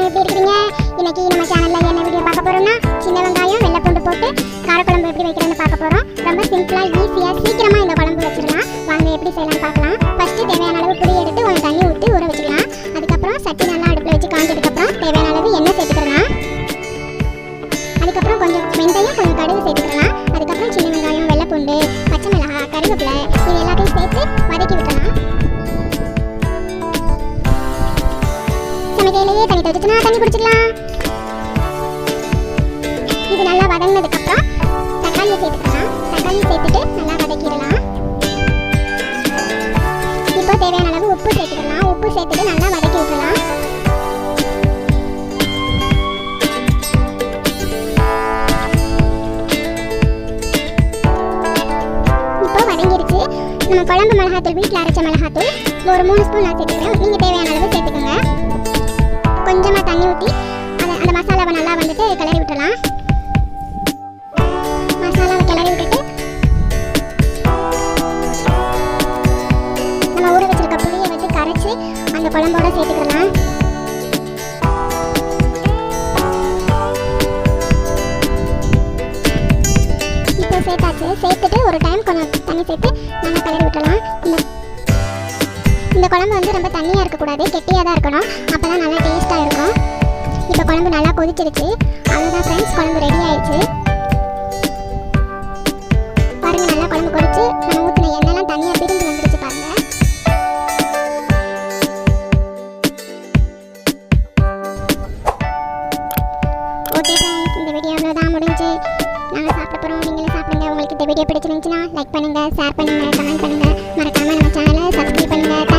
எல்லாரும் எப்படி இருக்கீங்க இன்னைக்கு நம்ம சேனல்ல என்ன வீடியோ பார்க்க போறோம்னா சின்ன வெங்காயம் வெள்ளை பூண்டு போட்டு காரக்குழம்பு எப்படி வைக்கிறேன்னு பார்க்க போறோம். ரொம்ப சிம்பிளா ஈஸியா சீக்கிரமா இந்த குழம்பு வச்சிடலாம். வாங்க எப்படி செய்யலாம்னு பார்க்கலாம். ஃபர்ஸ்ட் தேவையான அளவு புளி எடுத்து கொஞ்சம் தண்ணி ஊற்றி ஊற வச்சுக்கலாம். அதுக்கப்புறம் சட்டி நல்லா அடுப்பில் வச்சு காஞ்சதுக்கு அப்புறம் தேவையான அளவு எண்ணெய் சேர்த்துக்கலாம். அதுக்கப்புறம் கொஞ்சம் வெந்தயம் கொஞ்சம் கடுகு சேர்த்துக்கலாம். எதுக்குன்னா தண்ணி தொட்டுச்சுன்னா குடிச்சிடலாம் இது நல்லா வதங்கினதுக்கு அப்புறம் தக்காளியை சேர்த்துக்கலாம். தக்காளி சேர்த்துட்டு நல்லா வதக்கிடலாம். இப்போ தேவையான அளவு உப்பு சேர்த்துக்கலாம். உப்பு சேர்த்துட்டு நல்லா வதக்கி விட்டுலாம் இப்போ வதங்கிருச்சு. நம்ம குழம்பு மிளகாத்தூள் வீட்டில் அரைச்ச மிளகாத்தூள் ஒரு மூணு ஸ்பூன் நான் சேர்த்துக்கிறேன். நீங்கள் தேவையான வந்துட்டு கிளறி விட்டுறலாம். மசாலாவை கிளறி விட்டுட்டு நம்ம ஊற வச்சிருக்க புளியை வச்சு கரைச்சி அந்த குழம்போட சேர்த்துக்கலாம் இப்போ சேர்த்தாச்சு. சேர்த்துட்டு ஒரு டைம் கொஞ்சம் தண்ணி சேர்த்து நம்ம கிளறி விட்டுறலாம். இந்த இந்த குழம்பு வந்து ரொம்ப தண்ணியாக இருக்கக்கூடாது கெட்டியாக தான் இருக்கணும். அப்போ தான் நல்லா டேஸ்ட்டாக இருக்கும். இப்போ குழம்பு நல்லா கொதிச்சிருச்சு. அவ்வளோதான் ஃப்ரெண்ட்ஸ் குழம்பு ரெடி ஆயிடுச்சு. பாருங்க நல்லா குழம்பு கொதிச்சு நம்ம ஊற்றின எண்ணெய்லாம் தனியாக பிரிஞ்சு வந்துருச்சு பாருங்க. ஓகே ஃப்ரெண்ட்ஸ் இந்த வீடியோ அவ்வளோதான் முடிஞ்சு. நாங்கள் சாப்பிட போகிறோம் நீங்களும் சாப்பிடுங்க. உங்களுக்கு இந்த வீடியோ பிடிச்சிருந்துச்சுன்னா லைக் பண்ணுங்கள் ஷேர் பண்ணுங்கள் கமெண்ட் பண்ணுங்கள் மறக்காமல் நம்ம சேனலை சப்ஸ்கிரைப் பண்ணுங்கள்